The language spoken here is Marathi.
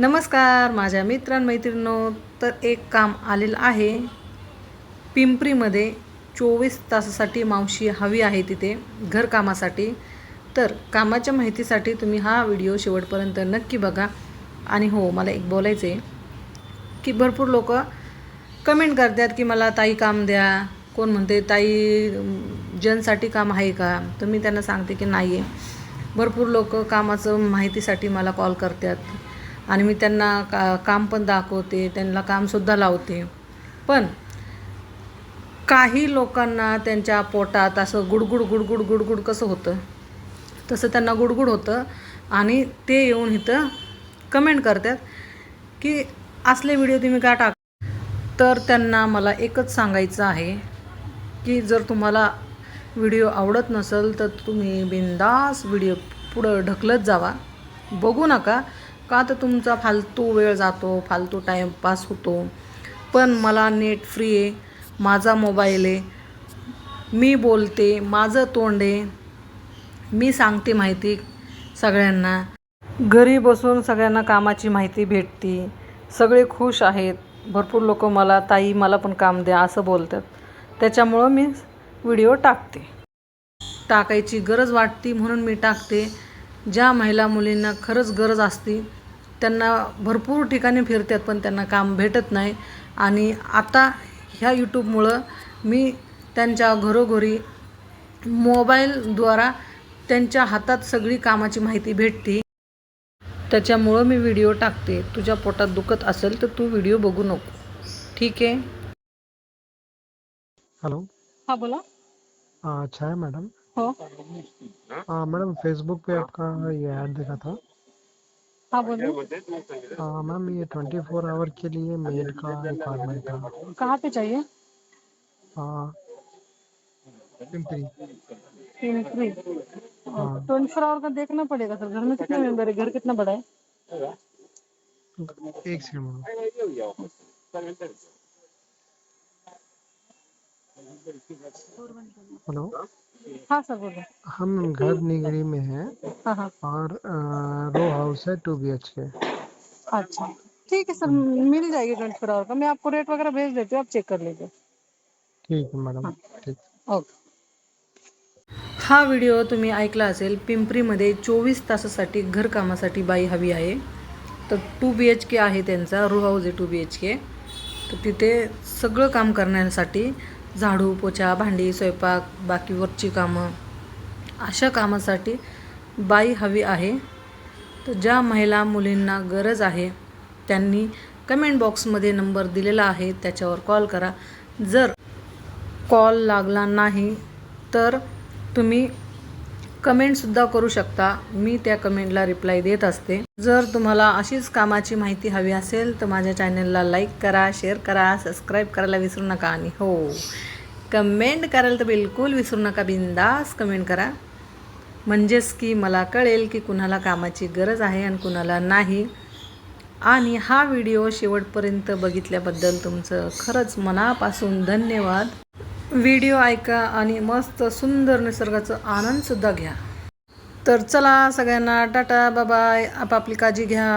नमस्कार माझ्या मित्रांमैत्रिणींनो तर एक काम आलेलं आहे. पिंपरीमध्ये चोवीस तासासाठी मावशी हवी आहे तिथे घरकामासाठी तर कामाच्या माहितीसाठी तुम्ही हा व्हिडिओ शेवटपर्यंत नक्की बघा. आणि हो मला एक बोलायचं आहे की भरपूर लोक कमेंट करतात की मला ताई काम द्या. कोण म्हणते ताई जनसाठी काम आहे का? तर मी त्यांना सांगते की नाही आहे भरपूर लोक कामाचं माहितीसाठी मला कॉल करतात. आणि मी त्यांना का काम पण दाखवते त्यांना कामसुद्धा लावते. पण काही लोकांना त्यांच्या पोटात असं गुडगुड गुडगुड गुडगुड कसं होतं? तसं त्यांना गुडगुड होतं आणि ते येऊन इथं कमेंट करतात की असले व्हिडिओ तुम्ही का टाक तर त्यांना मला एकच सांगायचं आहे की जर तुम्हाला व्हिडिओ आवडत नसेल तर तुम्ही बिंदास व्हिडिओ पुढं ढकलत जावा. बघू नका. का तर तुमचा फालतू वेळ जातो फालतू टाईमपास होतो. पण मला नेट फ्री आहे माझा मोबाईल आहे. मी बोलते माझं तोंड आहे. मी सांगते माहिती सगळ्यांना. घरी बसून सगळ्यांना कामाची माहिती भेटते. सगळे खुश आहेत. भरपूर लोक मला ताई मला पण काम द्या असं बोलतात. त्याच्यामुळं मी व्हिडिओ टाकते. टाकायची गरज वाटते म्हणून मी टाकते. ज्या महिला मुलींना खरंच गरज असते त्यांना भरपूर ठिकाणी फिरतात पण त्यांना काम भेटत नाही. आणि आता ह्या यूट्यूबमुळं मी त्यांच्या घरोघरी मोबाईलद्वारा त्यांच्या हातात सगळी कामाची माहिती भेटते. त्याच्यामुळं मी व्हिडिओ टाकते. तुझ्या पोटात दुखत असेल तर तू व्हिडिओ बघू नको. ठीक आहे? हेलो. हा बोला. हाँ, अच्छा है मैडम. हो. हाँ मैडम फेसबुक पे आपका ये ऐड देखा था. हा बोलो हाँ, मैम ये ट्वेंटी फोर आवर के लिए मेल का रिक्वायरमेंट था। कहाँ पे चाहिए? हाँ। Pimpri Pimpri twenty four hour का देखना पड़ेगा सर। घर में कितने मेंबर है? घर कितना बड़ा है? एक सेकंड। हेलो। हाँ सर बोलो हम घर निगरी में हैं हाँ हाँ। और रो हाउस है टू बी एच के। अच्छा। ठीक है सर मिल जाएगी ट्वेंटी फोर आवर का। मैं आपको रेट वगैरह भेज देती हूँ आप चेक कर लीजिए। ठीक है मैडम ठीक। ओके। हा व्हिडिओ तुम्ही ऐकला असेल पिंपरीमध्ये चोवीस तासासाठी घरकामासाठी बाई हवी आहे. तर टू बी एच के आहे त्यांचा रू हाऊस आहे टू बी एच के. तर तिथे सगळं काम करण्यासाठी झाडू पोछा भांडी स्वयंपाक बाकी वरची कामं. अशा कामासाठी बाई हवी आहे. तर ज्या महिला मुलींना गरज आहे त्यांनी कमेंट बॉक्समध्ये नंबर दिलेला आहे त्याच्यावर कॉल करा. जर कॉल लागला नाही तर तुम्ही कमेंटसुद्धा करू शकता. मी त्या कमेंटला रिप्लाय देत असते. जर तुम्हाला अशीच कामाची माहिती हवी असेल तर माझ्या चॅनलला लाईक करा शेअर करा सबस्क्राईब करायला विसरू नका. आणि हो कमेंट करायला तर बिलकुल विसरू नका. बिंदास कमेंट करा. म्हणजेच की मला कळेल की कुणाला कामाची गरज आहे आणि कुणाला नाही. आणि हा व्हिडिओ शेवटपर्यंत बघितल्याबद्दल तुमचं खरंच मनापासून धन्यवाद. व्हिडिओ ऐका आणि मस्त सुंदर निसर्गाचा आनंदसुद्धा घ्या. तर चला सगळ्यांना टाटा बाबाय आपापली काळजी घ्या.